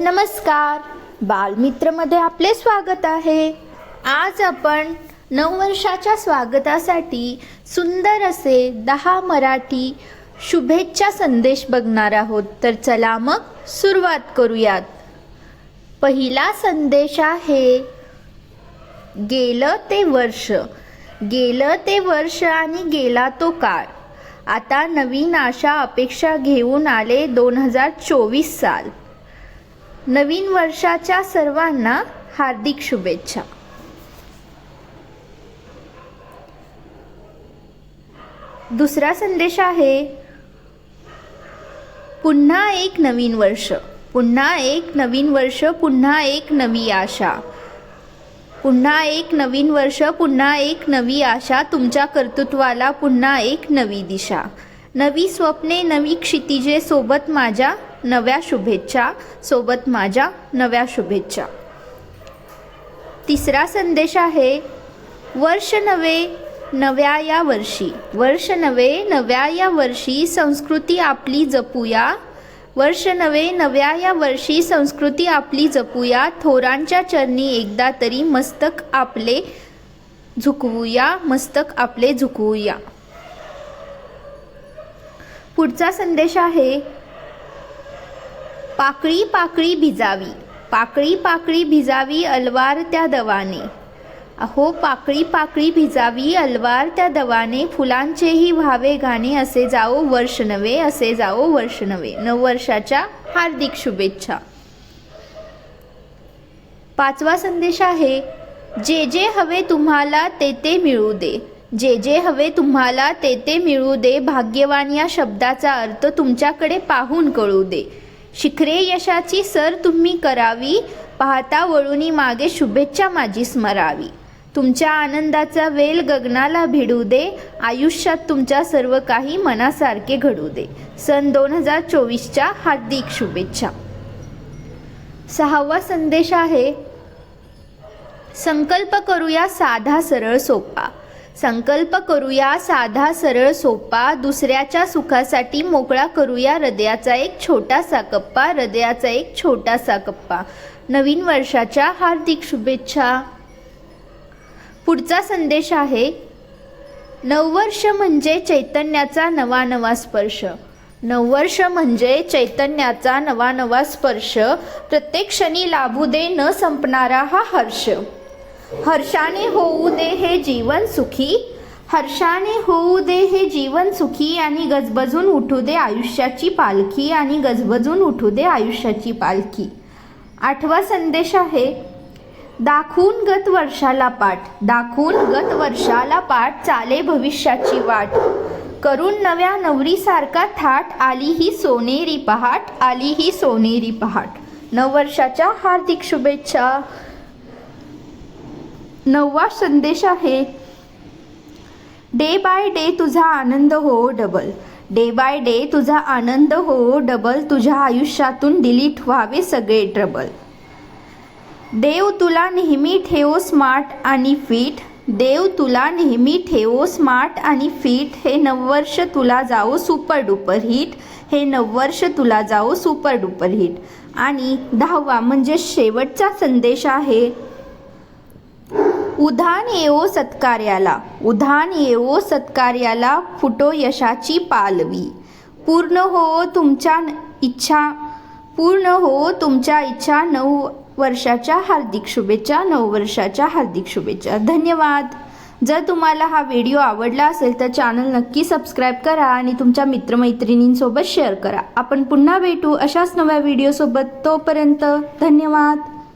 नमस्कार. बालमित्रमध्ये आपले स्वागत आहे. आज आपण नऊ वर्षाच्या स्वागतासाठी सुंदर असे दहा मराठी शुभेच्छा संदेश बघणार आहोत. तर चला मग सुरुवात करूयात. पहिला संदेश आहे गेलं ते वर्ष. गेलं ते वर्ष आणि गेला तो काळ. आता नवीन आशा अपेक्षा घेऊन आले दोन हजार चोवीस साल. नवीन वर्षाच्या सर्वांना हार्दिक शुभेच्छा. दुसरा संदेश आहे पुन्हा एक नवीन वर्ष पुन्हा एक नवीन वर्ष पुन्हा एक नवी आशा. पुन्हा एक नवीन वर्ष पुन्हा एक नवी आशा तुमच्या कर्तृत्वाला पुन्हा एक नवी दिशा. नवी स्वप्ने नवी क्षितिजे सोबत माझ्या नव्या शुभेच्छा. सोबत माझ्या नव्या शुभेच्छा. तिसरा संदेश आहे वर्ष नवे नव्या या वर्षी. वर्ष नवे नव्या या वर्षी संस्कृती आपली जपूया. वर्ष नवे नव्या या वर्षी संस्कृती आपली जपूया. थोरांच्या चरणी एकदा तरी मस्तक आपले झुकवूया मस्तक आपले झुकवूया. पुढचा संदेश आहे पाकळी पाकळी भिजावी. पाकळी पाकळी भिजावी अलवार त्या दवाने. अहो पाकळी पाकळी भिजावी अलवार त्या दवाने. फुलांचेही व्हावे गाणे असे जाओ वर्ष नवे असे जाओ वर्ष नवे नववर्षाच्या हार्दिक शुभेच्छा. पाचवा संदेश आहे जे जे हवे तुम्हाला ते ते मिळू दे. जे जे हवे तुम्हाला ते ते मिळू दे. भाग्यवान या शब्दाचा अर्थ तुमच्याकडे पाहून कळू दे. शिखरे यशाची सर तुम्ही करावी पाहता वळूनी मागे शुभेच्छा माझी स्मरावी. तुमच्या आनंदाचा वेल गगनाला भिडू दे आयुष्यात तुमच्या सर्व काही मनासारखे घडू दे. सन दोन हजार चोवीसच्या हार्दिक शुभेच्छा. सहावा संदेश आहे संकल्प करूया साधा सरळ सोपा. संकल्प करूया साधा सरळ सोपा दुसऱ्याच्या सुखासाठी मोकळा करूया हृदयाचा एक छोटासा कप्पा हृदयाचा एक छोटासा कप्पा. नवीन वर्षाच्या हार्दिक शुभेच्छा. पुढचा संदेश आहे नववर्ष म्हणजे चैतन्याचा नवा नवा स्पर्श. नववर्ष म्हणजे चैतन्याचा नवा नवा स्पर्श. प्रत्येक क्षणी लाभू दे न संपणारा हा हर्ष. हर्षाने होऊ दे हे जीवन सुखी. हर्षाने होऊ दे हे जीवन सुखी आणि गजबजून उठू दे आयुष्याची पालखी आणि गजबजून उठू दे आयुष्याची पालखी. आठवा संदेश आहे दाखवून गत वर्षाला पाठ दाखवून गत वर्षाला पाठ चाले भविष्याची वाट. करून नव्या नवरीसारखा थाट आली ही सोनेरी पहाट आली ही सोनेरी पहाट. नववर्षाच्या हार्दिक शुभेच्छा. नववा संदेश आहे. डे बाय डे तुझा आनंद हो डबल. डे बाय डे तुझा आनंद हो डबल. तुझ्या आयुष्यातून डिलीट व्हावे सगळे ट्रबल देव तुला नेहमी ठेवो स्मार्ट आणि फिट देव तुला नेहमी ठेवो स्मार्ट आणि फिट हे नववर्ष तुला जाओ सुपर डुपर हिट हे नववर्ष तुला जाओ सुपर डुपर हिट आणि दहावा म्हणजे शेवटचा संदेश आहे. उधान येवो सत्कार्याला उधान येवो सत्कार्याला फुटो यशाची पालवी. पूर्ण हो तुमच्या इच्छा पूर्ण हो तुमच्या इच्छा नऊ वर्षाच्या हार्दिक शुभेच्छा नऊ वर्षाच्या हार्दिक शुभेच्छा. धन्यवाद. जर तुम्हाला हा व्हिडिओ आवडला असेल तर चॅनल नक्की सबस्क्राईब करा आणि तुमच्या मित्रमैत्रिणींसोबत शेअर करा. आपण पुन्हा भेटू अशाच नव्या व्हिडिओसोबत. तोपर्यंत धन्यवाद.